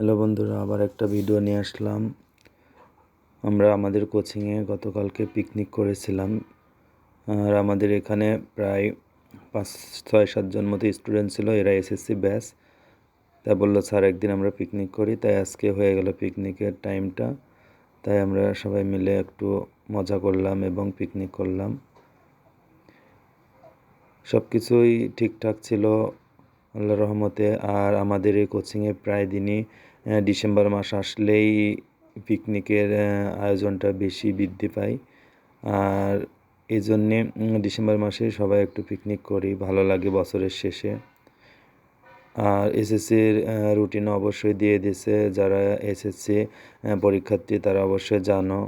Hello বন্ধুরা, আবার একটা ভিডিও নিয়ে আসলাম। আমরা আমাদের কোচিংয়ে গতকালকে পিকনিক করেছিলাম। আর আমাদের এখানে প্রায় পাঁচ, ছয় সাতজন মতো স্টুডেন্ট ছিল, এরা এসএসসি ব্যাচ তাই বলল, স্যার, একদিন আমরা পিকনিক করি। তাই আজকে হয়ে গেল পিকনিকের টাইমটা তাই আমরা সবাই মিলে একটু মজা করলাম এবং পিকনিক করলাম। সব কিছুই ঠিকঠাক ছিল আল্লাহ রহমতে। আর আমাদের এই কোচিংয়ে প্রায় দিনই ডিসেম্বর মাস আসলেই পিকনিকের আয়োজনটা বেশি বৃদ্ধি পায়। আর এই জন্যে ডিসেম্বর মাসে সবাই একটু পিকনিক করি, ভালো লাগে বছরের শেষে। আর এসএসসির রুটিন অবশ্যই দিয়ে দিছে যারা এসএসসি পরীক্ষার্থী তারা অবশ্যই জানো।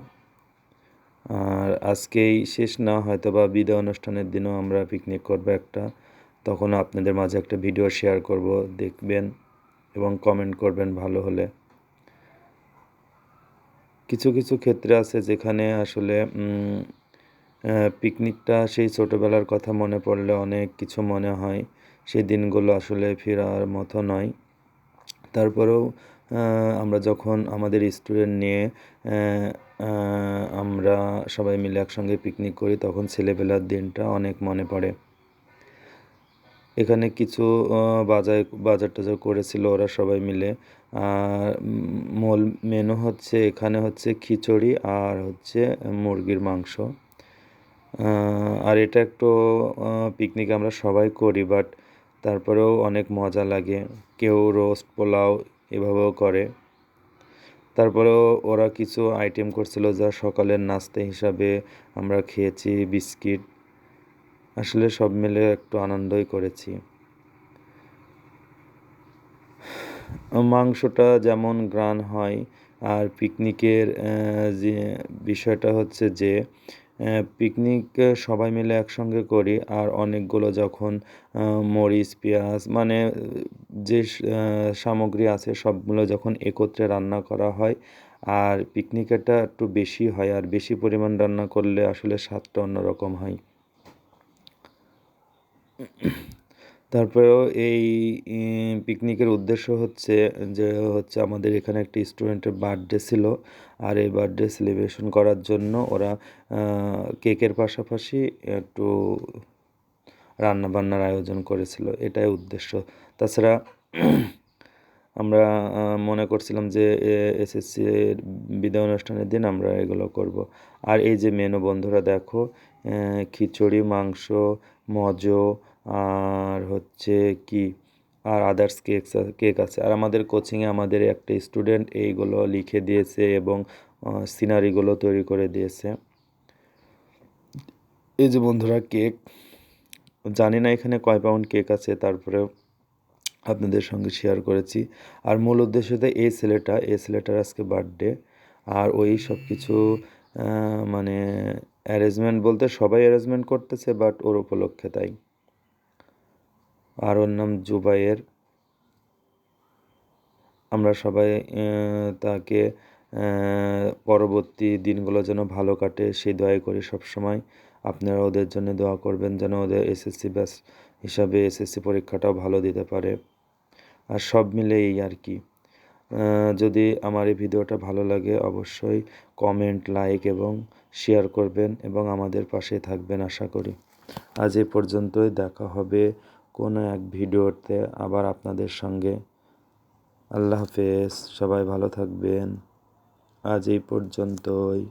আর আজকেই শেষ না হয়তো বা বিদায় অনুষ্ঠানের দিনও আমরা পিকনিক করব একটা। তখন আপনাদের মাঝে একটা ভিডিও শেয়ার করব, দেখবেন। এবং কমেন্ট করবেন ভালো হলে। কিছু কিছু ক্ষেত্রে আছে যেখানে আসলে পিকনিকটা সেই ছোটোবেলার কথা মনে পড়লে অনেক কিছু মনে হয়। সেই দিনগুলো আসলে ফেরার মতো নয়। তারপরেও আমরা যখন আমাদের স্টুডেন্ট নিয়ে আমরা সবাই মিলে একসঙ্গে পিকনিক করি, তখন ছেলেবেলার দিনটা অনেক মনে পড়ে। এখানে কিছু বাজার বাজার টাজার করেছিল ওরা সবাই মিলে। আর মূল মেনু হচ্ছে, এখানে হচ্ছে খিচুড়ি আর হচ্ছে মুরগির মাংস। আর এটা একটু পিকনিক আমরা সবাই করি বাট তারপরেও অনেক মজা লাগে। কেউ রোস্ট পোলাও এভাবেও করে। তারপরেও ওরা কিছু আইটেম করছিল যা সকালের নাস্তা হিসাবে আমরা খেয়েছি, বিস্কিট আসলে সব মিলে একটু আনন্দই করেছি। মাংসটা যেমন গ্রান হয়, আর পিকনিকের যে বিষয়টা হচ্ছে যে পিকনিক সবাই মিলে একসঙ্গে করি, আর অনেকগুলো যখন মরিচ, পেঁয়াজ মানে যে সামগ্রী আছে সবগুলো যখন একত্রে রান্না করা হয়, আর পিকনিকেরটা একটু বেশি হয়, আর বেশি পরিমাণ রান্না করলে আসলে স্বাদটা অন্যরকম হয়। তারপরেও এই পিকনিকের উদ্দেশ্য হচ্ছে যে হচ্ছে আমাদের এখানে একটি স্টুডেন্টের বার্থডে ছিল। আর এই বার্থডে সেলিব্রেশন করার জন্য ওরা কেকের পাশাপাশি একটু রান্নাবান্নার আয়োজন করেছিল। এটাই উদ্দেশ্য। তাছাড়া আমরা মনে করছিলাম যে এসএসসি এর বিদায় অনুষ্ঠানের দিন আমরা এগুলো করব। আর এই যে মেনু বন্ধুরা দেখো খিচুড়ি, মাংস, মজো আর হচ্ছে কি? আর আদার্স কেক কেক আছে। আর আমাদের কোচিংয়ে আমাদের একটা স্টুডেন্ট এইগুলো লিখে দিয়েছে এবং সিনারিগুলো তৈরি করে দিয়েছে। এই যে বন্ধুরা কেক জানি না এখানে কয় পাউন্ড কেক আছে, তারপরে আপনাদের সঙ্গে শেয়ার করেছি। আর মূল উদ্দেশ্যতে এই ছেলেটা, এই ছেলেটার আজকে বার্থডে আর ওই সব কিছু মানে অ্যারেঞ্জমেন্ট বলতে সবাই অ্যারেঞ্জমেন্ট করতেছে বাট ওর উপলক্ষে তাই। আর ওর নাম জুবাইয়ের আমরা সবাই তাকে পরবর্তী দিনগুলো যেন ভালো কাটে, সেই দোয়াই করি সবসময়। আপনারা ওদের জন্য দোয়া করবেন যেন ওদের এসএসসি ব্যাস হিসাবে এসএসসি পরীক্ষাটাও ভালো দিতে পারে। আর সব মিলে এই আর কি। যদি আমার এই ভিডিওটা ভালো লাগে অবশ্যই কমেন্ট, লাইক এবং শেয়ার করবেন এবং আমাদের পাশে থাকবেন আশা করি। আজ এ পর্যন্তই, দেখা হবে কোনো এক ভিডিওতে আবার আপনাদের সঙ্গে। আল্লাহ হাফেজ সবাই ভালো থাকবেন। আজ এই পর্যন্তই।